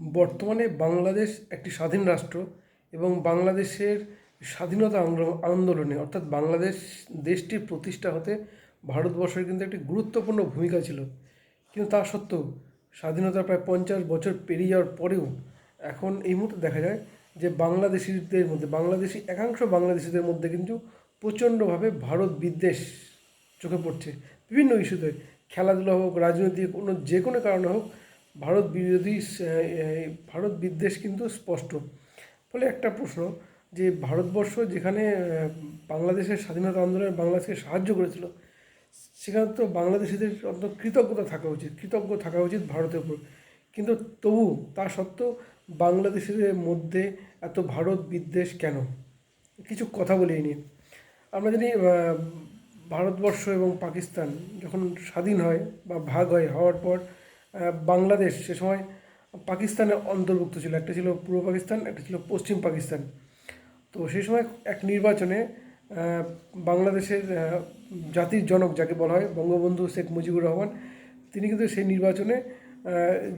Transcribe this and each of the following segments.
বর্তমানে বাংলাদেশ একটি স্বাধীন রাষ্ট্র এবং বাংলাদেশের স্বাধীনতা আন্দোলনে, অর্থাৎ বাংলাদেশ দেশটির প্রতিষ্ঠা হতে ভারতবর্ষের কিন্তু একটি গুরুত্বপূর্ণ ভূমিকা ছিল। কিন্তু তা সত্ত্বেও স্বাধীনতা প্রায় পঞ্চাশ বছর পেরিয়ে যাওয়ার পরেও এখন এই মুহূর্তে দেখা যায় যে বাংলাদেশিদের মধ্যে, বাংলাদেশি একাংশ বাংলাদেশিদের মধ্যে কিন্তু প্রচণ্ডভাবে ভারত বিদ্বেষ চোখে পড়ছে। বিভিন্ন ইস্যুতে খেলাধুলা হোক, রাজনৈতিক কোনো যে কোনো কারণে হোক ভারত বিরোধী ভারত বিদ্বেষ কিন্তু স্পষ্ট। ফলে একটা প্রশ্ন, যে ভারতবর্ষ যেখানে বাংলাদেশের স্বাধীনতা আন্দোলনে বাংলাদেশকে সাহায্য করেছিল, সেখানে তো বাংলাদেশিদের অন্তত কৃতজ্ঞতা থাকা উচিত, কৃতজ্ঞ থাকা উচিত ভারতের উপর। কিন্তু তবু তা সত্ত্বেও বাংলাদেশিদের মধ্যে এত ভারত বিদ্বেষ কেন? কিছু কথা বলি নিয়ে। আমরা জানি ভারতবর্ষ এবং পাকিস্তান যখন স্বাধীন হয় বা ভাগ হয় হওয়ার পর বাংলাদেশ, সে সময় পাকিস্তানের অন্তর্ভুক্ত ছিল। একটা ছিল পূর্ব পাকিস্তান, একটা ছিল পশ্চিম পাকিস্তান। তো সেই সময় এক নির্বাচনে বাংলাদেশের জাতির জনক যাকে বলা হয়, বঙ্গবন্ধু শেখ মুজিবুর রহমান, তিনি কিন্তু সেই নির্বাচনে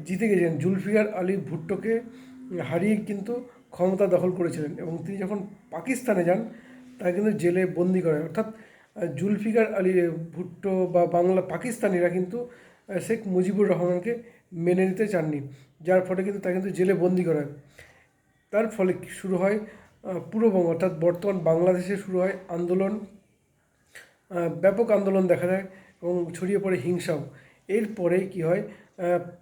জিতে গেছেন। জুলফিকার আলী ভুট্টোকে হারিয়ে কিন্তু ক্ষমতা দখল করেছিলেন এবং তিনি যখন পাকিস্তানে যান, তাকে কিন্তু জেলে বন্দি করা হয়। অর্থাৎ জুলফিকার আলী ভুট্টো বা বাংলা, পাকিস্তানিরা কিন্তু শেখ মুজিবুর রহমানকে মেনে নিতে চাননি। যার ফলে কিন্তু তাকে কিন্তু জেলে বন্দি করা হয় তার ফলে শুরু হয়? পূর্ববঙ্গ অর্থাৎ বর্তমান বাংলাদেশে শুরু হয় আন্দোলন ব্যাপক আন্দোলন দেখা যায় এবং ছড়িয়ে পড়ে হিংসাও। এরপরে কি হয়?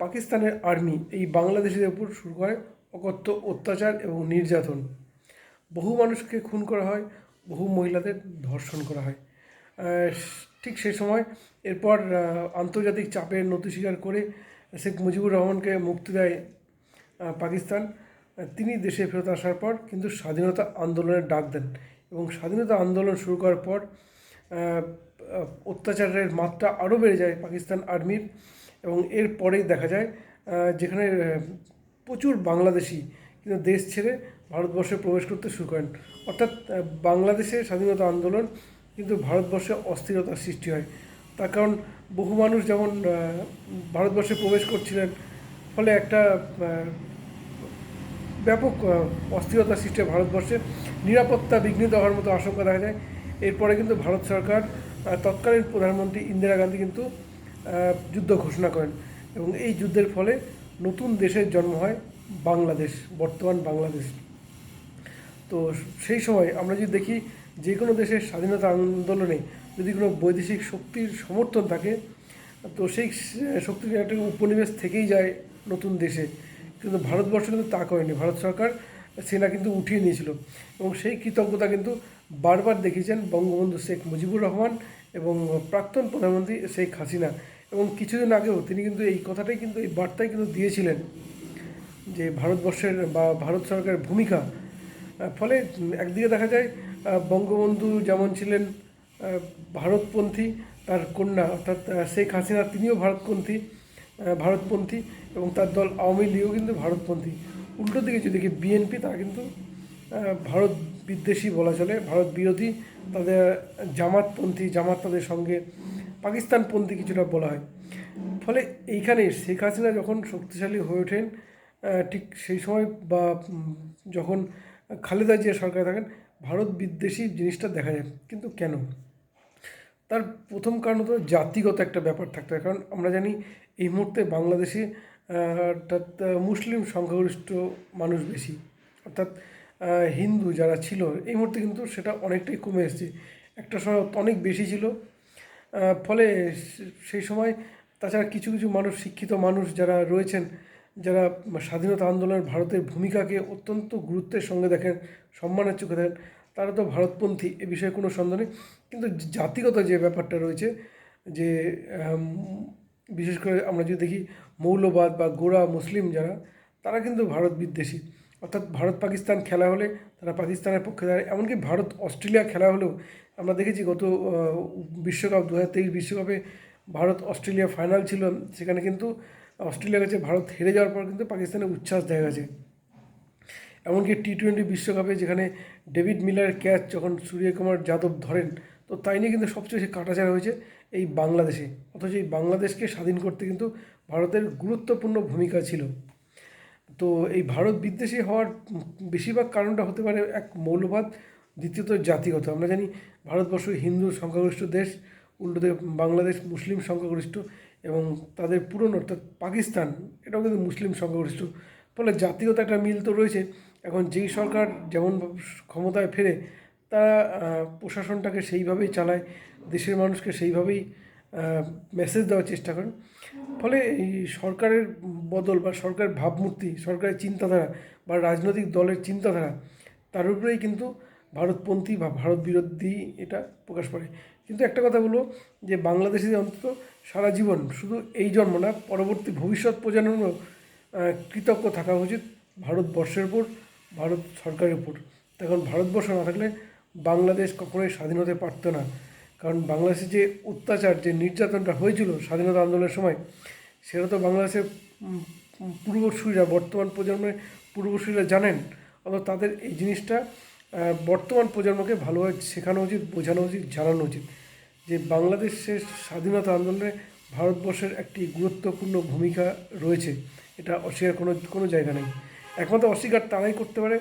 পাকিস্তানের আর্মি এই বাংলাদেশিদের উপর শুরু করে অকথ্য অত্যাচার এবং নির্যাতন। বহু মানুষকে খুন করা হয়, বহু মহিলাদের ধর্ষণ করা হয়। ঠিক সেই সময় এরপর আন্তর্জাতিক চাপের নথি স্বীকার করে শেখ মুজিবুর রহমানকে মুক্তি দেয় পাকিস্তান। তিনি দেশে ফেরত আসার পর কিন্তু স্বাধীনতা আন্দোলনের ডাক দেন এবং স্বাধীনতা আন্দোলন শুরু করার পর অত্যাচারের মাত্রা আরও বেড়ে যায় পাকিস্তান আর্মির এবং এরপরেই দেখা যায় যেখানে প্রচুর বাংলাদেশি কিন্তু দেশ ছেড়ে ভারতবর্ষে প্রবেশ করতে শুরু করেন। অর্থাৎ আহ, বাংলাদেশের স্বাধীনতা আন্দোলন কিন্তু ভারতবর্ষে অস্থিরতার সৃষ্টি হয়। তার কারণ বহু মানুষ যেমন ভারতবর্ষে প্রবেশ করছিলেন, ফলে একটা ব্যাপক অস্থিরতা সৃষ্টি ভারতবর্ষে। নিরাপত্তা বিঘ্নিত হওয়ার মতো আশঙ্কা দেখা যায়। এরপরে কিন্তু ভারত সরকার তৎকালীন প্রধানমন্ত্রী ইন্দিরা গান্ধী কিন্তু যুদ্ধ ঘোষণা করেন এবং এই যুদ্ধের ফলে নতুন দেশের জন্ম হয় বাংলাদেশ, বর্তমান বাংলাদেশ। তো সেই সময় আমরা যদি দেখি যে কোনো দেশের স্বাধীনতা আন্দোলনে যদি কোনো বৈদেশিক শক্তির সমর্থন থাকে, তো সেই শক্তির একটা উপনিবেশ থেকেই যায় নতুন দেশে। কিন্তু ভারতবর্ষ কিন্তু তা করেনি। ভারত সরকার সেনা কিন্তু উঠিয়ে নিয়েছিল। এবং সেই কৃতজ্ঞতা কিন্তু বারবার দেখিয়েছেন বঙ্গবন্ধু শেখ মুজিবুর রহমান এবং প্রাক্তন প্রধানমন্ত্রী শেখ হাসিনা। এবং কিছুদিন আগেও তিনি কিন্তু এই কথাটাই কিন্তু এই বার্তাই কিন্তু দিয়েছিলেন যে ভারতবর্ষের বা ভারত সরকারের ভূমিকা ফলে একদিকে দেখা যায় বঙ্গবন্ধু যেমন ছিলেন ভারতপন্থী, তার কন্যা অর্থাৎ শেখ হাসিনা, তিনিও ভারতপন্থী ভারতপন্থী এবং তার দল আওয়ামী লীগও কিন্তু ভারতপন্থী। উল্টো দিকে যদি দেখি বিএনপি, তারা কিন্তু ভারত বিদ্বেষী বলা চলে, ভারত বিরোধী, তাদের জামাতপন্থী, জামাত তাদের সঙ্গে পাকিস্তানপন্থী কিছুটা বলা হয়। ফলে এইখানে শেখ হাসিনা যখন শক্তিশালী হয়ে ওঠেন ঠিক সেই সময় বা যখন খালেদা জিয়া সরকারে থাকেন, ভারত বিদ্বেষী জিনিসটা দেখা যায়, কিন্তু কেন? তার প্রথম কারণ হতো জাতিগত একটা ব্যাপার থাকতে হয়, কারণ আমরা জানি এই মুহূর্তে বাংলাদেশে অর্থাৎ মুসলিম সংখ্যাগরিষ্ঠ মানুষ বেশি, অর্থাৎ হিন্দু যারা ছিল, এই মুহূর্তে কিন্তু সেটা অনেকটাই কমে এসেছে, একটা সময় অনেক বেশি ছিল ফলে সেই সময় তাছাড়া কিছু কিছু মানুষ শিক্ষিত মানুষ যারা রয়েছেন যারা স্বাধীনতা আন্দোলনের ভারতের ভূমিকাকে অত্যন্ত গুরুত্বের সঙ্গে দেখেন, সম্মানের চোখে দেখেন, তারা তো ভারতপন্থী, এ বিষয়ে কোনো সন্দেহ নেই। কিন্তু জাতিগত যে ব্যাপারটা রয়েছে, যে বিশেষ করে আমরা যদি দেখি মৌলবাদ বা গোড়া মুসলিম যারা, তারা কিন্তু ভারত বিদ্বেষী। অর্থাৎ ভারত পাকিস্তান খেলা হলে তারা পাকিস্তানের পক্ষে দাঁড়ায়। এমনকি ভারত অস্ট্রেলিয়া খেলা হলেও আমরা দেখেছি গত বিশ্বকাপ, দু হাজার তেইশ বিশ্বকাপে ভারত অস্ট্রেলিয়া ফাইনাল ছিল, সেখানে কিন্তু অস্ট্রেলিয়ার কাছে ভারত হেরে যাওয়ার পর কিন্তু পাকিস্তানের উচ্ছ্বাস দেখা গেছে। এমনকি টি টোয়েন্টি বিশ্বকাপে যেখানে ডেভিড মিলারের ক্যাচ যখন সূর্যকুমার যাদব ধরেন, তো তাই নিয়ে কিন্তু সবচেয়ে বেশি কাটাছাড়া হয়েছে এই বাংলাদেশে। অথচ এই বাংলাদেশকে স্বাধীন করতে কিন্তু ভারতের গুরুত্বপূর্ণ ভূমিকা ছিল। তো এই ভারত বিদ্বেষী হওয়ার বেশিরভাগ কারণটা হতে পারে এক মৌলবাদ, দ্বিতীয়ত জাতিগত। আমরা জানি, ভারতবর্ষ হিন্দু সংখ্যাগরিষ্ঠ দেশ, উল্টোতে বাংলাদেশ মুসলিম সংখ্যাগরিষ্ঠ। এবং তাদের পুরনো, অর্থাৎ পাকিস্তান, এটাও কিন্তু মুসলিম সংখ্যাগরিষ্ঠ। ফলে জাতিগত একটা মিল তো রয়েছে। এখন যেই সরকার যেমন ক্ষমতায় ফেরে, তারা প্রশাসনটাকে সেইভাবেই চালায়, দেশের মানুষকে সেইভাবেই মেসেজ দেওয়ার চেষ্টা করেন ফলে এই সরকারের বদল বা সরকারের ভাবমূর্তি, সরকারের চিন্তাধারা বা রাজনৈতিক দলের চিন্তাধারা, তার উপরেই কিন্তু ভারতপন্থী বা ভারত বিরোধী এটা প্রকাশ পায় কিন্তু একটা কথা বলব যে বাংলাদেশে অন্তত সারা জীবন শুধু এই জন্ম না পরবর্তী ভবিষ্যৎ প্রজন্মেরও আহ, কৃতজ্ঞ থাকা উচিত ভারতবর্ষের উপর ভারত সরকারের উপর। তখন ভারতবর্ষ না থাকলে বাংলাদেশ কখনোই স্বাধীন হতে পারতো না। কারণ বাংলাদেশে যে অত্যাচার যে নির্যাতনটা হয়েছিল স্বাধীনতা আন্দোলনের সময় সেটা তো বাংলাদেশের পূর্বসূরীরা বর্তমান প্রজন্মের পূর্বসূরীরা জানেন। অথবা তাদের এই জিনিসটা বর্তমান প্রজন্মকে ভালোভাবে শেখানো উচিত বোঝানো উচিত জানানো উচিত। যে বাংলাদেশের স্বাধীনতা আন্দোলনে ভারতবর্ষের একটি গুরুত্বপূর্ণ ভূমিকা রয়েছে, এটা অস্বীকার কোনো কোনো জায়গা নেই। একমাত্র অস্বীকার তারাই করতে পারে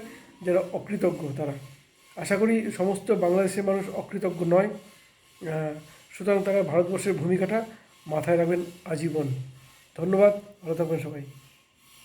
যারা অকৃতজ্ঞ তারা। আশা করি সমস্ত বাংলাদেশের মানুষ অকৃতজ্ঞ নয়। সুতরাং তারা ভারতবর্ষের ভূমিকাটা মাথায় রাখবেন আজীবন। ধন্যবাদ, ভালো থাকবেন সবাই।